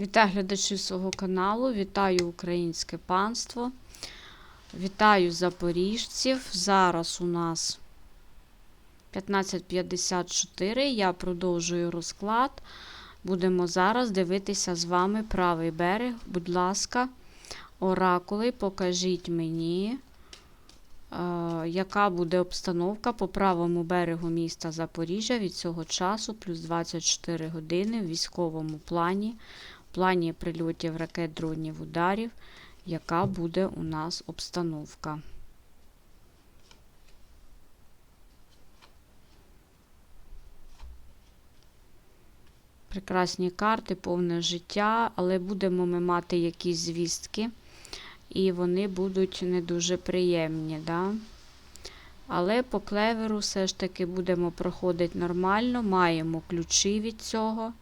Вітаю глядачів свого каналу, вітаю українське панство, вітаю запоріжців. Зараз у нас 15.54. Я продовжую розклад. Будемо зараз дивитися з вами правий берег. Будь ласка, оракули, покажіть мені, е, яка буде обстановка по правому берегу міста Запоріжжя від цього часу, плюс 24 години в військовому плані плані прильотів ракет, дронів, ударів, яка буде у нас обстановка. Прекрасні карти, повне життя, але будемо ми мати якісь звістки, і вони будуть не дуже приємні. Да? Але по клеверу все ж таки будемо проходити нормально, маємо ключі від цього.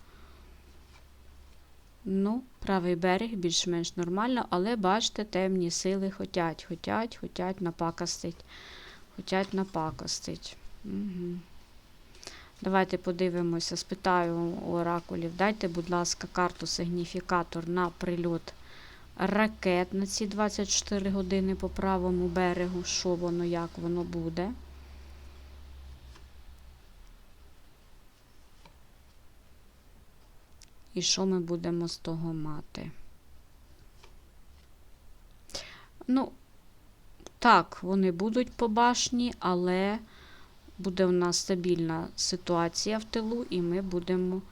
Ну, правий берег більш-менш нормально, але бачите, темні сили хотять, хотять, хотять напакостить. Хотять напакостить. Угу. Давайте подивимося, спитаю у оракулів. Дайте, будь ласка, карту сигніфікатор на прильот ракет на ці 24 години по правому берегу. Що воно, як воно буде? І що ми будемо з того мати? Ну, так, вони будуть по башні, але буде в нас стабільна ситуація в тилу, і ми будемо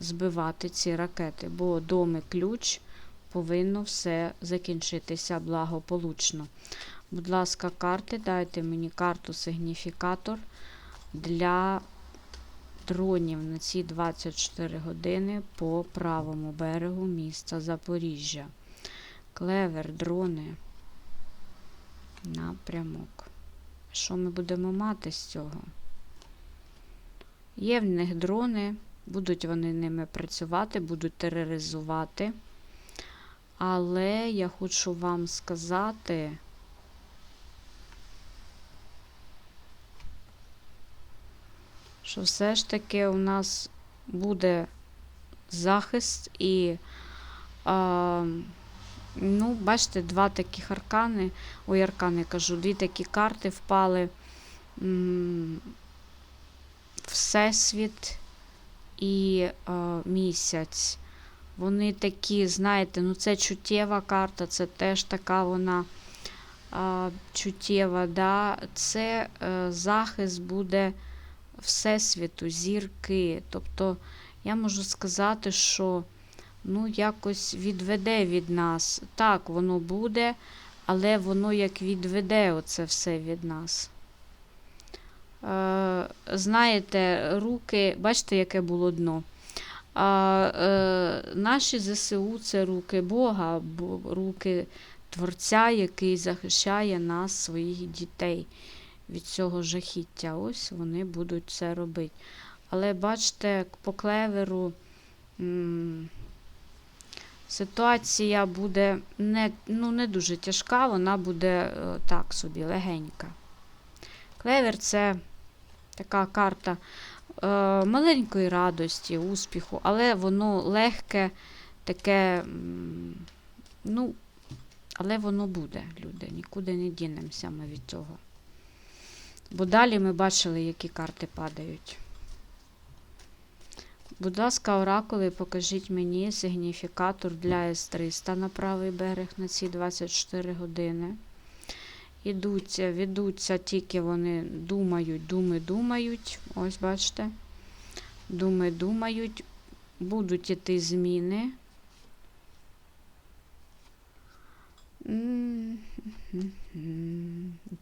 збивати ці ракети, бо доми ключ повинно все закінчитися благополучно. Будь ласка, карти, дайте мені карту сигніфікатор для дронів на ці 24 години по правому берегу міста Запоріжжя. Клевер, дрони. Напрямок. Що ми будемо мати з цього? Є в них дрони, будуть вони ними працювати, будуть тероризувати. Але я хочу вам сказати. Що все ж таки у нас буде захист і, а, ну, бачите, два таких аркани, ой, аркани кажу, дві такі карти впали Всесвіт і а, місяць. Вони такі, знаєте, ну це чуттєва карта, це теж така вона а, чуттєва. да, Це а, захист буде. Всесвіту, зірки. Тобто, я можу сказати, що ну, якось відведе від нас. Так, воно буде, але воно як відведе оце все від нас. Е, Знаєте, руки, бачите, яке було дно. А, е, Наші ЗСУ це руки Бога, руки Творця, який захищає нас, своїх дітей від цього жахіття. Ось вони будуть це робити. Але бачите, по клеверу ситуація буде не ну, не дуже тяжка, вона буде е, так собі легенька. Клевер це така карта е, маленької радості, успіху, але воно легке, таке, ну, але воно буде, люди. Нікуди не дінемося ми від цього. Бо далі ми бачили, які карти падають. Будь ласка, оракули, покажіть мені сигніфікатор для С-300 на правий берег на ці 24 години. Ідуться, ведуться, тільки вони думають, думи, думають. Ось, бачите. Думи, думають. Будуть іти зміни.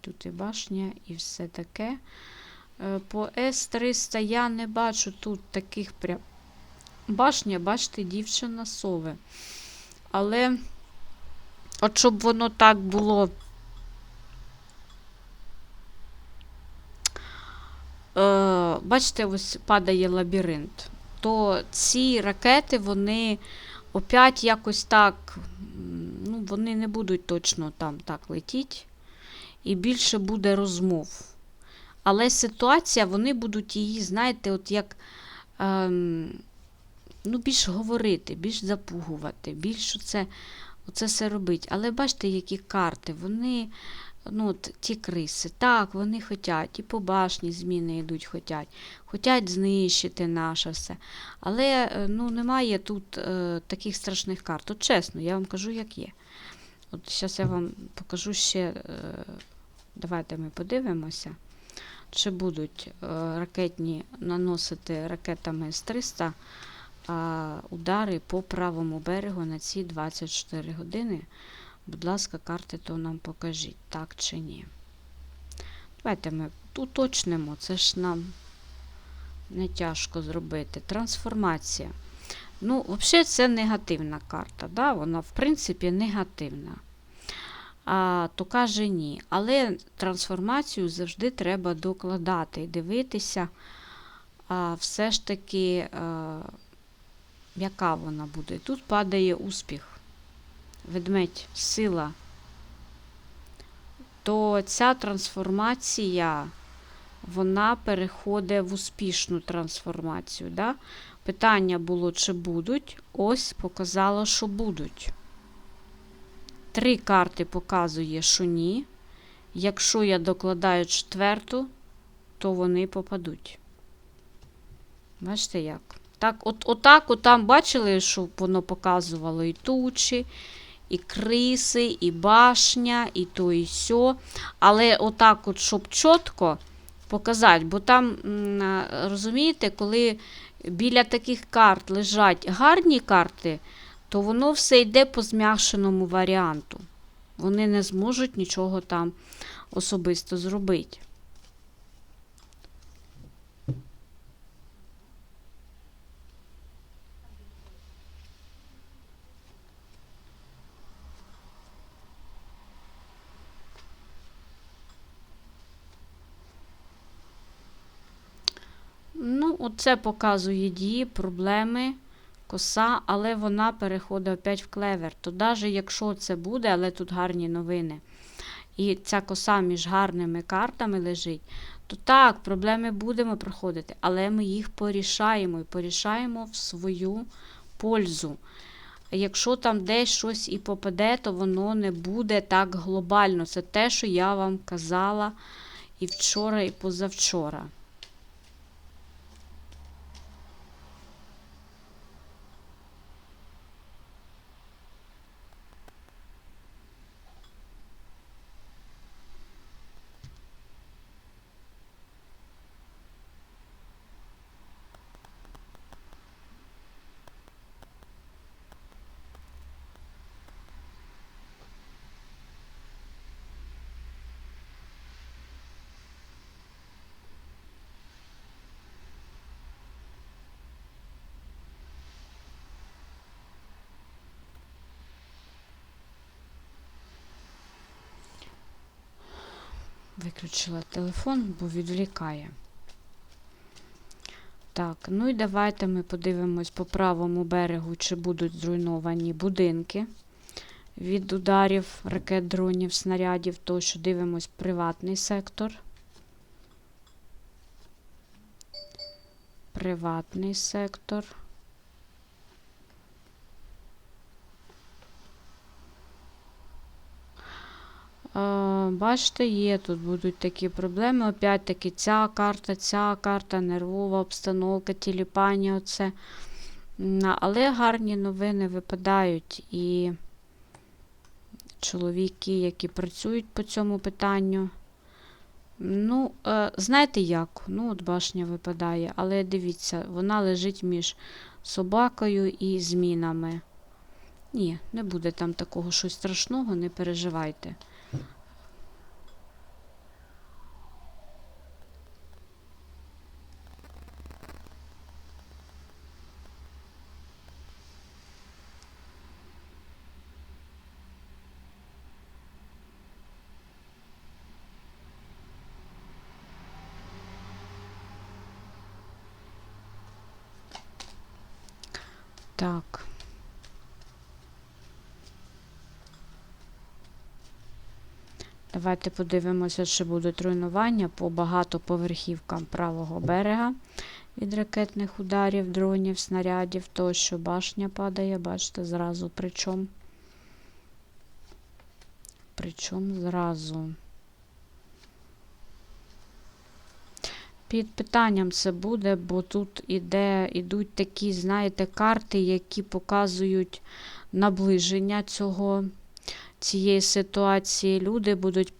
Тут і башня, і все таке. Е, по С-300 я не бачу тут таких прям. Башня, бачите, дівчина сови. Але, от щоб воно так було. Е, Бачите, ось падає лабіринт. То ці ракети, вони опять якось так ну, вони не будуть точно там так летіти. І більше буде розмов. Але ситуація, вони будуть її, знаєте, от як ем, ну, більш говорити, більш запугувати, більш оце, оце все робити. Але бачите, які карти, вони, ну, от, ті криси, так, вони хочуть, і по башні зміни йдуть, хочуть, хочуть знищити наше все. Але е, ну, немає тут е, таких страшних карт. От чесно, я вам кажу, як є. От зараз я вам покажу ще, е, давайте ми подивимося, чи будуть е, ракетні наносити ракетами С-300 а, удари по правому берегу на ці 24 години. Будь ласка, карти то нам покажіть, так чи ні. Давайте ми уточнимо, це ж нам не тяжко зробити. Трансформація. Ну, взагалі, це негативна карта. Да? Вона, в принципі, негативна. А, то каже ні. Але трансформацію завжди треба докладати і дивитися, а, все ж таки, а, яка вона буде. Тут падає успіх. Ведмедь, сила. То ця трансформація, вона переходить в успішну трансформацію. Да? Питання було, чи будуть. Ось показало, що будуть. Три карти показує, що ні. Якщо я докладаю четверту, то вони попадуть. Бачите як? Так, от, отак, от там бачили, що воно показувало і тучі, і криси, і башня, і то, і сьо. Але отак, от, щоб чітко показати, бо там, розумієте, коли біля таких карт лежать гарні карти, то воно все йде по зм'якшеному варіанту. Вони не зможуть нічого там особисто зробити. Оце показує дії, проблеми, коса, але вона переходить опять в клевер. То навіть якщо це буде, але тут гарні новини, і ця коса між гарними картами лежить, то так, проблеми будемо проходити, але ми їх порішаємо і порішаємо в свою пользу. Якщо там десь щось і попаде, то воно не буде так глобально. Це те, що я вам казала і вчора, і позавчора. Виключила телефон, бо відвлікає. Так, ну і давайте ми подивимось по правому берегу, чи будуть зруйновані будинки від ударів ракет, дронів, снарядів. Тощо дивимось приватний сектор. Приватний сектор. Бачите, є тут будуть такі проблеми. Опять-таки, ця карта, ця карта, нервова обстановка, тіліпання. Оце. Але гарні новини випадають. І чоловіки, які працюють по цьому питанню. Ну, е, знаєте як? Ну, от башня випадає, але дивіться, вона лежить між собакою і змінами. Ні, не буде там такого щось страшного, не переживайте. Так. Давайте подивимося, чи будуть руйнування по багатоповерхівкам правого берега від ракетних ударів, дронів, снарядів, тощо башня падає, бачите, зразу. Причому. Причому зразу. Під питанням це буде, бо тут іде, ідуть такі, знаєте, карти, які показують наближення цього, цієї ситуації. Люди будуть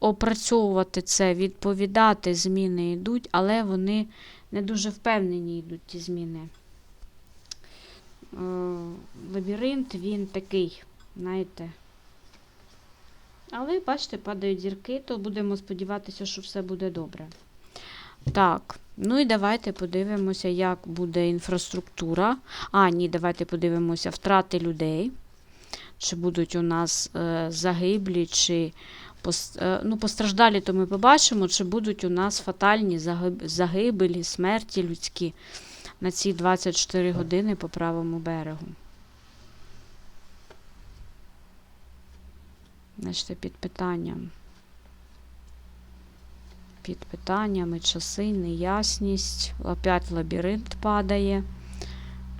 опрацьовувати це, відповідати, зміни йдуть, але вони не дуже впевнені йдуть ті зміни. Е, Лабіринт, він такий, знаєте. Але, бачите, падають зірки, то будемо сподіватися, що все буде добре. Так, ну і давайте подивимося, як буде інфраструктура. А, ні, давайте подивимося втрати людей. Чи будуть у нас е, загиблі, чи е, ну, постраждалі, то ми побачимо, чи будуть у нас фатальні загибелі, смерті людські на ці 24 години по правому берегу. Значить, під питанням. Під питаннями часи, неясність. Опять лабіринт падає.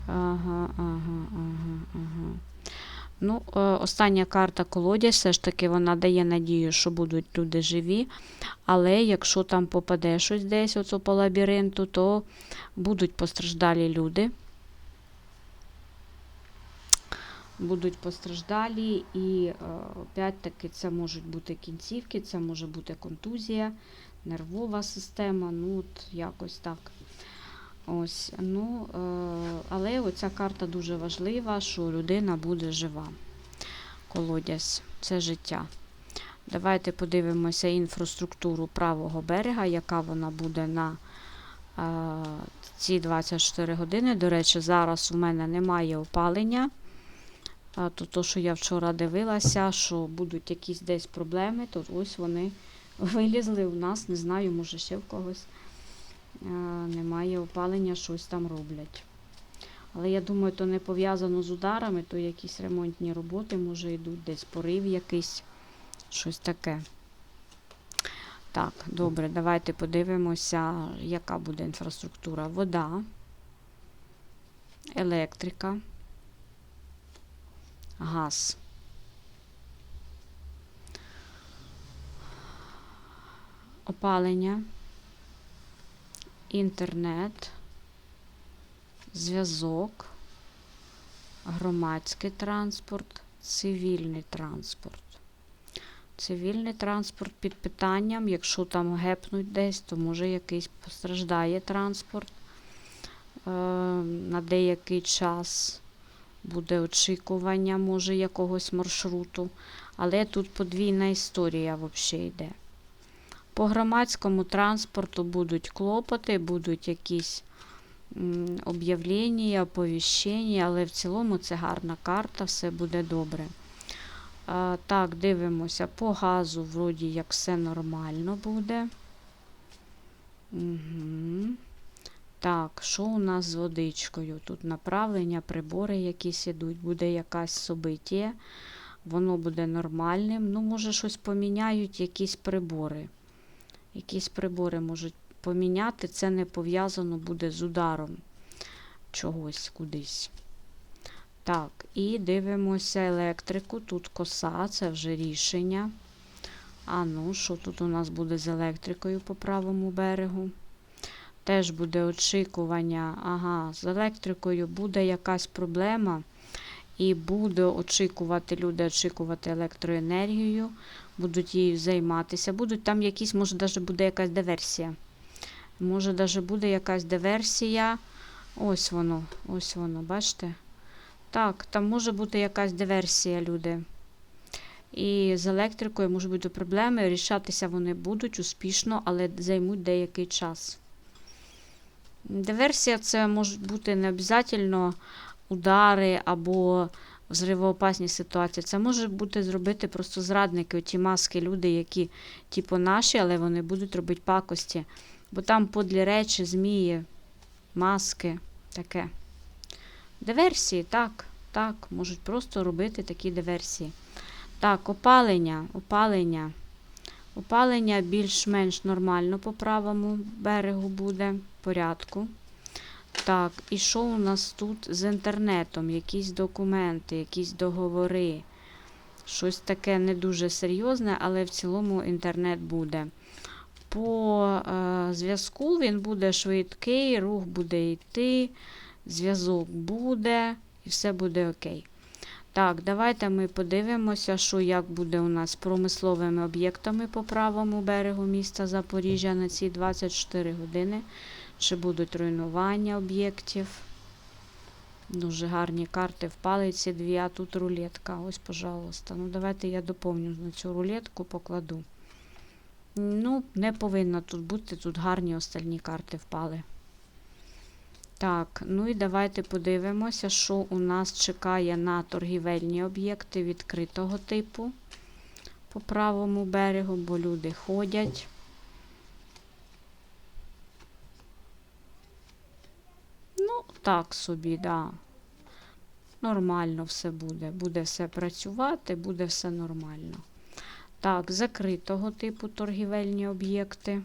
Ага, ага, ага, ага. Ну, е, остання карта колодязь, все ж таки вона дає надію, що будуть люди живі. Але якщо там попаде щось десь оцо по лабіринту, то будуть постраждалі люди. Будуть постраждалі, і е, опять-таки це можуть бути кінцівки, це може бути контузія, нервова система, ну от якось так. Ось, ну, е, але оця карта дуже важлива, що людина буде жива. Колодязь це життя. Давайте подивимося інфраструктуру правого берега, яка вона буде на е, ці 24 години. До речі, зараз у мене немає опалення. То, то, що я вчора дивилася, що будуть якісь десь проблеми, то ось вони вилізли у нас, не знаю, може ще в когось немає опалення, щось там роблять. Але я думаю, то не пов'язано з ударами, то якісь ремонтні роботи, може, йдуть десь порив якийсь, щось таке. Так, добре, давайте подивимося, яка буде інфраструктура. Вода, електрика, газ. Опалення, інтернет, зв'язок, громадський транспорт, цивільний транспорт. Цивільний транспорт під питанням, якщо там гепнуть десь, то може якийсь постраждає транспорт е, на деякий час. Буде очікування, може, якогось маршруту. Але тут подвійна історія взагалі йде. По громадському транспорту будуть клопоти, будуть якісь об'явлення, оповіщення, але в цілому це гарна карта, все буде добре. Так, дивимося. По газу, вроді як все нормально буде. Угу. Так, що у нас з водичкою? Тут направлення, прибори якісь ідуть, буде якась собиття, воно буде нормальним. Ну, може, щось поміняють, якісь прибори. Якісь прибори можуть поміняти, це не пов'язано буде з ударом чогось кудись. Так, і дивимося електрику. Тут коса, це вже рішення. А ну, що тут у нас буде з електрикою по правому берегу? Теж буде очікування. Ага, з електрикою буде якась проблема. І буде очікувати, люди очікувати електроенергію, будуть її займатися. Будуть там якісь, може, навіть буде якась диверсія. Може, навіть буде якась диверсія. Ось воно, ось воно, бачите? Так, там може бути якась диверсія, люди. І з електрикою можуть бути проблеми. Рішатися вони будуть успішно, але займуть деякий час. Диверсія це можуть бути не обов'язково удари або взривоопасні ситуації. Це може бути зробити просто зрадники, оті маски, люди, які типу наші, але вони будуть робити пакості. Бо там подлі речі, змії, маски, таке. Диверсії, так, так, можуть просто робити такі диверсії. Так, опалення, опалення. Опалення більш-менш нормально по правому берегу буде, в порядку. Так, і що у нас тут з інтернетом? Якісь документи, якісь договори. Щось таке не дуже серйозне, але в цілому інтернет буде. По е, зв'язку він буде швидкий, рух буде йти, зв'язок буде, і все буде окей. Так, давайте ми подивимося, що як буде у нас з промисловими об'єктами по правому берегу міста Запоріжжя на ці 24 години. Чи будуть руйнування об'єктів. Дуже гарні карти впали ці дві, а тут рулетка. Ось, пожалуйста. Ну, давайте я доповню на цю рулетку, покладу. Ну, не повинно тут бути, тут гарні остальні карти впали. Так, ну і давайте подивимося, що у нас чекає на торгівельні об'єкти відкритого типу по правому берегу, бо люди ходять. Ну, так собі, да. Нормально все буде. Буде все працювати, буде все нормально. Так, закритого типу торгівельні об'єкти.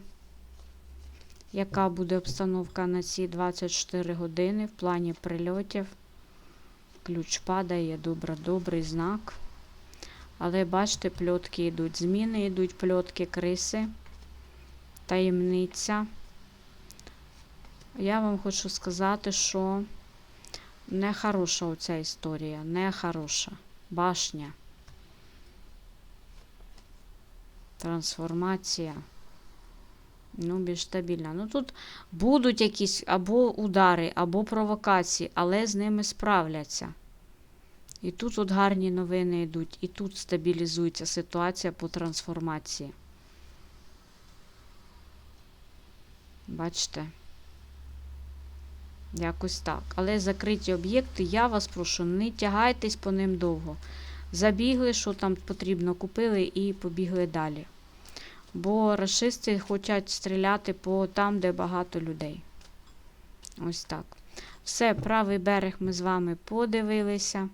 Яка буде обстановка на ці 24 години в плані прильотів? Ключ падає, добре, добрий знак. Але бачите, пльотки йдуть. Зміни йдуть, пльотки криси. Таємниця. Я вам хочу сказати, що не хороша оця історія, не хороша. Башня. Трансформація. Ну, більш стабільна. Ну, тут будуть якісь або удари, або провокації, але з ними справляться. І тут от гарні новини йдуть, і тут стабілізується ситуація по трансформації. Бачите? Якось так. Але закриті об'єкти, я вас прошу, не тягайтесь по ним довго. Забігли, що там потрібно, купили і побігли далі. Бо расисти хочуть стріляти по там, де багато людей. Ось так. Все, правий берег ми з вами подивилися.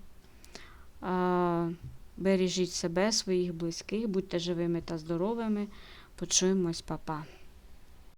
Бережіть себе, своїх близьких, будьте живими та здоровими. Почуємось, па-па.